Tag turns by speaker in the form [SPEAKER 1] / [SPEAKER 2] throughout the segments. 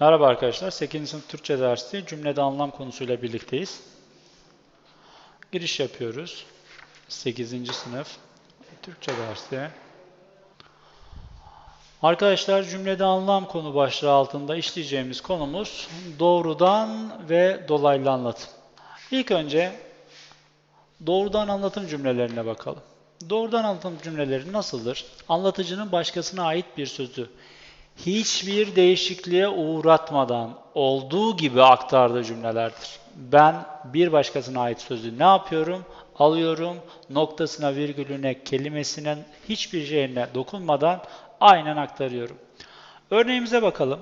[SPEAKER 1] Merhaba arkadaşlar, 8. sınıf Türkçe dersi cümlede anlam konusuyla birlikteyiz. Giriş yapıyoruz. 8. sınıf Türkçe dersi. Arkadaşlar cümlede anlam konu başlığı altında işleyeceğimiz konumuz doğrudan ve dolaylı anlatım. İlk önce doğrudan anlatım cümlelerine bakalım. Doğrudan anlatım cümleleri nasıldır? Anlatıcının başkasına ait bir sözü hiçbir değişikliğe uğratmadan olduğu gibi aktardığı cümlelerdir. Ben bir başkasına ait sözü ne yapıyorum? Alıyorum, noktasına, virgülüne, kelimesine, hiçbir şeyine dokunmadan aynen aktarıyorum. Örneğimize bakalım.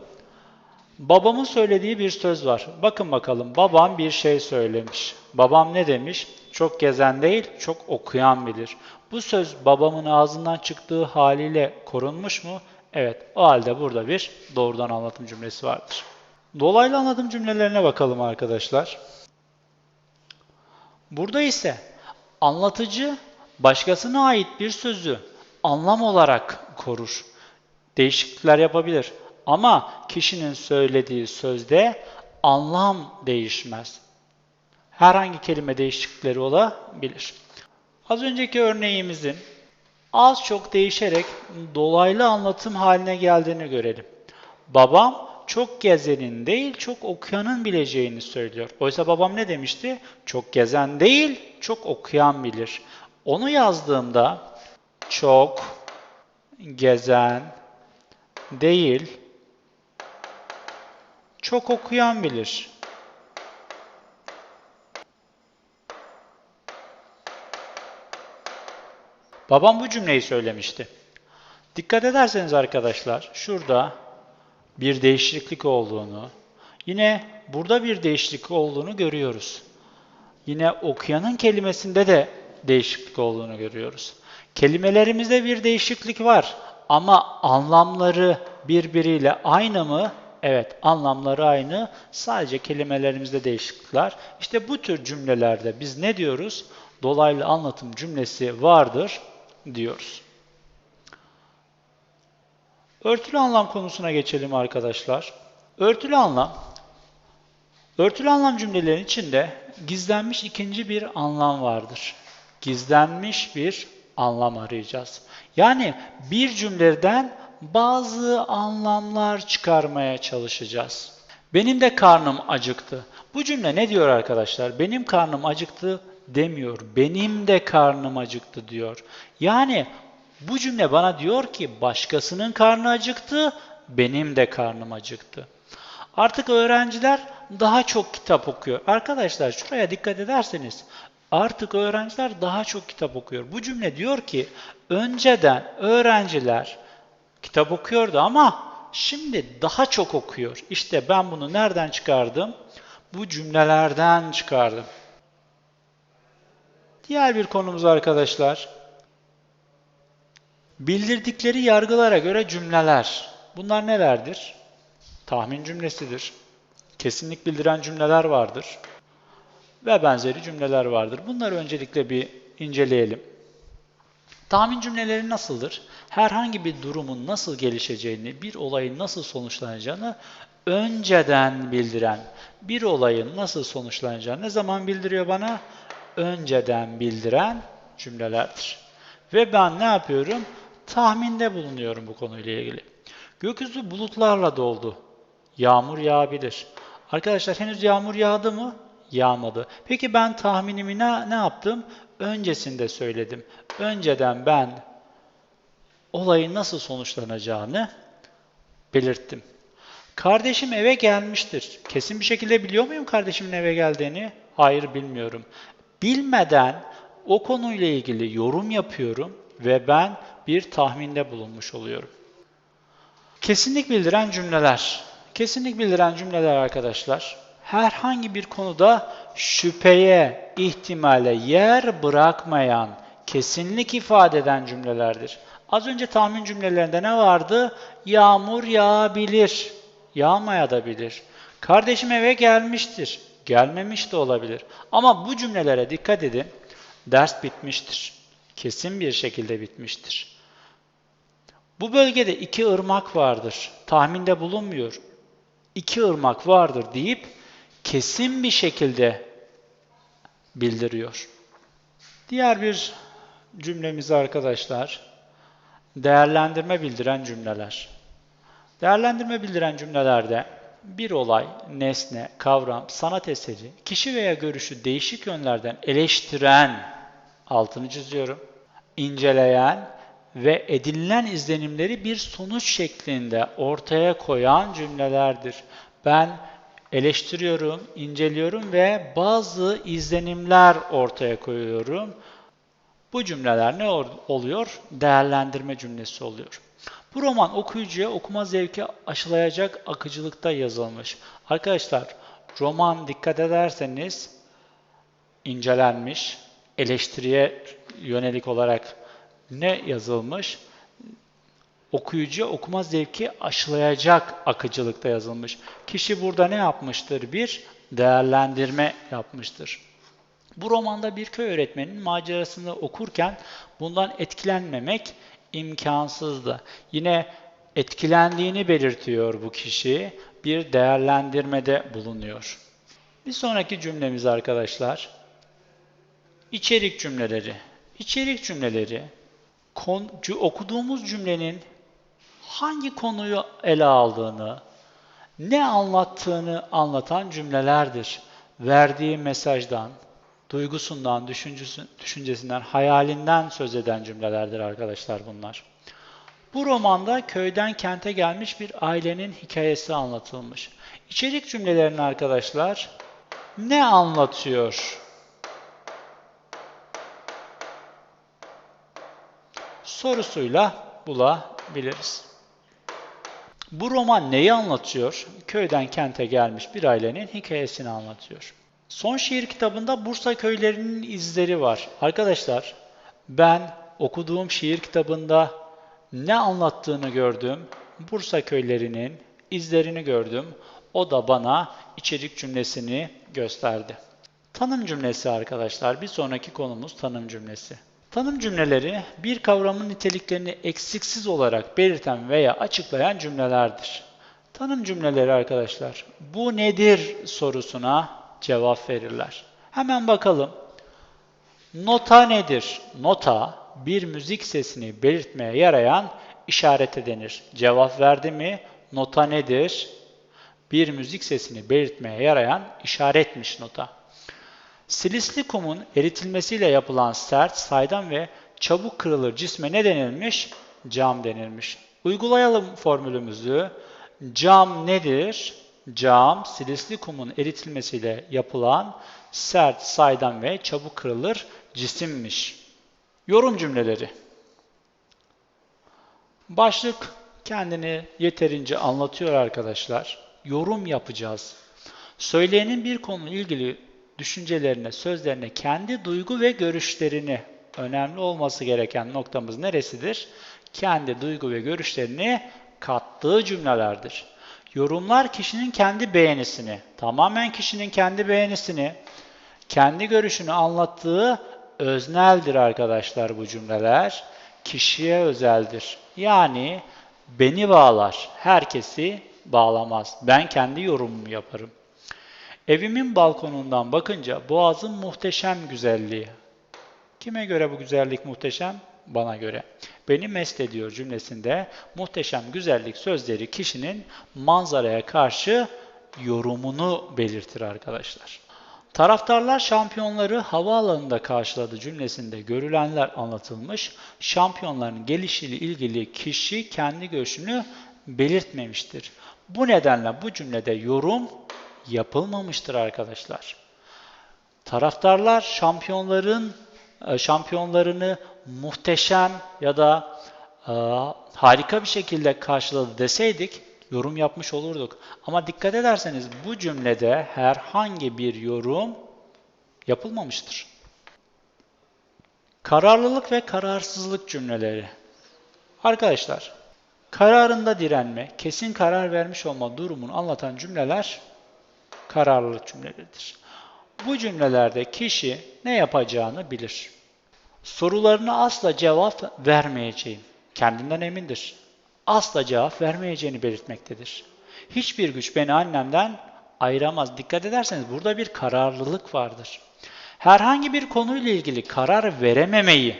[SPEAKER 1] Babamın söylediği bir söz var. Bakın bakalım, babam bir şey söylemiş. Babam ne demiş? Çok gezen değil, çok okuyan bilir. Bu söz babamın ağzından çıktığı haliyle korunmuş mu? Evet, o halde burada bir doğrudan anlatım cümlesi vardır. Dolaylı anlatım cümlelerine bakalım arkadaşlar. Burada ise anlatıcı başkasına ait bir sözü anlam olarak korur. Değişiklikler yapabilir ama kişinin söylediği sözde anlam değişmez. Herhangi kelime değişiklikleri olabilir. Az önceki örneğimizin az çok değişerek dolaylı anlatım haline geldiğini görelim. Babam çok gezenin değil, çok okuyanın bileceğini söylüyor. Oysa babam ne demişti? Çok gezen değil, çok okuyan bilir. Onu yazdığımda çok gezen değil, çok okuyan bilir. Babam bu cümleyi söylemişti. Dikkat ederseniz arkadaşlar şurada bir değişiklik olduğunu, yine burada bir değişiklik olduğunu görüyoruz. Yine okuyanın kelimesinde de değişiklik olduğunu görüyoruz. Kelimelerimizde bir değişiklik var ama anlamları birbiriyle aynı mı? Evet, anlamları aynı. Sadece kelimelerimizde değişiklikler. İşte bu tür cümlelerde biz ne diyoruz? Dolaylı anlatım cümlesi vardır diyoruz. Örtülü anlam konusuna geçelim arkadaşlar. Örtülü anlam, örtülü anlam cümlelerin içinde gizlenmiş ikinci bir anlam vardır. Gizlenmiş bir anlam arayacağız. Yani bir cümleden bazı anlamlar çıkarmaya çalışacağız. Benim de karnım acıktı. Bu cümle ne diyor arkadaşlar? Benim karnım acıktı demiyor. Benim de karnım acıktı diyor. Yani bu cümle bana diyor ki başkasının karnı acıktı, benim de karnım acıktı. Artık öğrenciler daha çok kitap okuyor. Arkadaşlar şuraya dikkat ederseniz artık öğrenciler daha çok kitap okuyor. Bu cümle diyor ki önceden öğrenciler kitap okuyordu ama şimdi daha çok okuyor. İşte ben bunu nereden çıkardım? Bu cümlelerden çıkardım. Diğer bir konumuz arkadaşlar. Bildirdikleri yargılara göre cümleler. Bunlar nelerdir? Tahmin cümlesidir. Kesinlik bildiren cümleler vardır. Ve benzeri cümleler vardır. Bunları öncelikle bir inceleyelim. Tahmin cümleleri nasıldır? Herhangi bir durumun nasıl gelişeceğini, bir olayın nasıl sonuçlanacağını önceden bildiren, bir olayın nasıl sonuçlanacağını ne zaman bildiriyor bana? Önceden bildiren cümlelerdir. Ve ben ne yapıyorum? Tahminde bulunuyorum bu konuyla ilgili. Gökyüzü bulutlarla doldu. Yağmur yağabilir. Arkadaşlar henüz yağmur yağdı mı? Yağmadı. Peki ben tahminimi ne, ne yaptım? Öncesinde söyledim. Önceden ben olayın nasıl sonuçlanacağını belirttim. Kardeşim eve gelmiştir. Kesin bir şekilde biliyor muyum kardeşimin eve geldiğini? Hayır bilmiyorum. Bilmeden o konuyla ilgili yorum yapıyorum ve ben bir tahminde bulunmuş oluyorum. Kesinlik bildiren cümleler. Kesinlik bildiren cümleler arkadaşlar herhangi bir konuda şüpheye, ihtimale yer bırakmayan, kesinlik ifade eden cümlelerdir. Az önce tahmin cümlelerinde ne vardı? Yağmur yağabilir, yağmaya da bilir. Kardeşim eve gelmiştir, gelmemiş de olabilir. Ama bu cümlelere dikkat edin. Ders bitmiştir. Kesin bir şekilde bitmiştir. Bu bölgede iki ırmak vardır. Tahminde bulunmuyor. iki ırmak vardır deyip kesin bir şekilde bildiriyor. Diğer bir cümlemiz arkadaşlar, değerlendirme bildiren cümleler. Değerlendirme bildiren cümlelerde bir olay, nesne, kavram, sanat eseri, kişi veya görüşü değişik yönlerden eleştiren, altını çiziyorum, inceleyen ve edinilen izlenimleri bir sonuç şeklinde ortaya koyan cümlelerdir. Ben eleştiriyorum, inceliyorum ve bazı izlenimler ortaya koyuyorum. Bu cümleler ne oluyor? Değerlendirme cümlesi oluyor. Bu roman okuyucuya okuma zevki aşılayacak akıcılıkta yazılmış. Arkadaşlar roman dikkat ederseniz incelenmiş, eleştiriye yönelik olarak ne yazılmış? Okuyucuya okuma zevki aşılayacak akıcılıkta yazılmış. Kişi burada ne yapmıştır? Bir değerlendirme yapmıştır. Bu romanda bir köy öğretmeninin macerasını okurken bundan etkilenmemek imkansızdı. Yine etkilendiğini belirtiyor bu kişi. Bir değerlendirmede bulunuyor. Bir sonraki cümlemiz arkadaşlar. İçerik cümleleri. İçerik cümleleri kon, okuduğumuz cümlenin hangi konuyu ele aldığını, ne anlattığını anlatan cümlelerdir. Verdiği mesajdan, duygusundan, düşüncesinden, hayalinden söz eden cümlelerdir arkadaşlar bunlar. Bu romanda köyden kente gelmiş bir ailenin hikayesi anlatılmış. İçerik cümlelerini arkadaşlar ne anlatıyor? Sorusuyla bulabiliriz. Bu roman neyi anlatıyor? Köyden kente gelmiş bir ailenin hikayesini anlatıyor. Son şiir kitabında Bursa köylerinin izleri var. Arkadaşlar ben okuduğum şiir kitabında ne anlattığını gördüm. Bursa köylerinin izlerini gördüm. O da bana içerik cümlesini gösterdi. Tanım cümlesi arkadaşlar. Bir sonraki konumuz tanım cümlesi. Tanım cümleleri bir kavramın niteliklerini eksiksiz olarak belirten veya açıklayan cümlelerdir. Tanım cümleleri arkadaşlar. Bu nedir sorusuna cevap verirler. Hemen bakalım. Nota nedir? Nota bir müzik sesini belirtmeye yarayan işarete denir. Cevap verdi mi? Nota nedir? Bir müzik sesini belirtmeye yarayan işaretmiş nota. Silisli kumun eritilmesiyle yapılan sert, saydam ve çabuk kırılır cisme ne denilmiş? Cam denilmiş. Uygulayalım formülümüzü. Cam nedir? Cam, silisli kumun eritilmesiyle yapılan sert, saydam ve çabuk kırılır cisimmiş. Yorum cümleleri. Başlık kendini yeterince anlatıyor arkadaşlar. Yorum yapacağız. Söyleyenin bir konuyla ilgili düşüncelerine, sözlerine, kendi duygu ve görüşlerini önemli olması gereken noktamız neresidir? Kendi duygu ve görüşlerini kattığı cümlelerdir. Yorumlar kişinin kendi beğenisini, tamamen kişinin kendi beğenisini, kendi görüşünü anlattığı özneldir arkadaşlar bu cümleler. Kişiye özeldir. Yani beni bağlar, herkesi bağlamaz. Ben kendi yorumumu yaparım. Evimin balkonundan bakınca boğazın muhteşem güzelliği. Kime göre bu güzellik muhteşem? Bana göre. Beni mest ediyor cümlesinde muhteşem güzellik sözleri kişinin manzaraya karşı yorumunu belirtir arkadaşlar. Taraftarlar şampiyonları havaalanında karşıladı cümlesinde görülenler anlatılmış. Şampiyonların gelişiyle ilgili kişi kendi görüşünü belirtmemiştir. Bu nedenle bu cümlede yorum yapılmamıştır arkadaşlar. Taraftarlar şampiyonların şampiyonlarını muhteşem ya da e, harika bir şekilde karşıladı deseydik yorum yapmış olurduk. Ama dikkat ederseniz bu cümlede herhangi bir yorum yapılmamıştır. Kararlılık ve kararsızlık cümleleri. Arkadaşlar, kararında direnme, kesin karar vermiş olma durumunu anlatan cümleler kararlılık cümleleridir. Bu cümlelerde kişi ne yapacağını bilir. Sorularına asla cevap vermeyeceğim. Kendinden emindir. Asla cevap vermeyeceğini belirtmektedir. Hiçbir güç beni annemden ayıramaz. Dikkat ederseniz burada bir kararlılık vardır. Herhangi bir konuyla ilgili karar verememeyi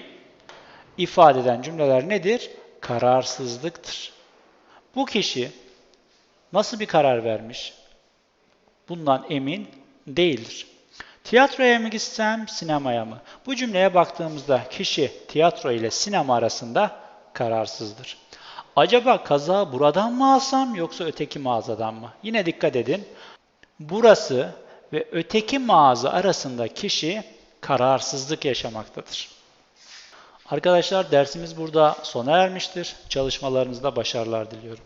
[SPEAKER 1] ifade eden cümleler nedir? Kararsızlıktır. Bu kişi nasıl bir karar vermiş? Bundan emin değildir. Tiyatroya mı gitsem, sinemaya mı? Bu cümleye baktığımızda kişi tiyatro ile sinema arasında kararsızdır. Acaba kazağı buradan mı alsam yoksa öteki mağazadan mı? Yine dikkat edin. Burası ve öteki mağaza arasında kişi kararsızlık yaşamaktadır. Arkadaşlar dersimiz burada sona ermiştir. Çalışmalarınızda başarılar diliyorum.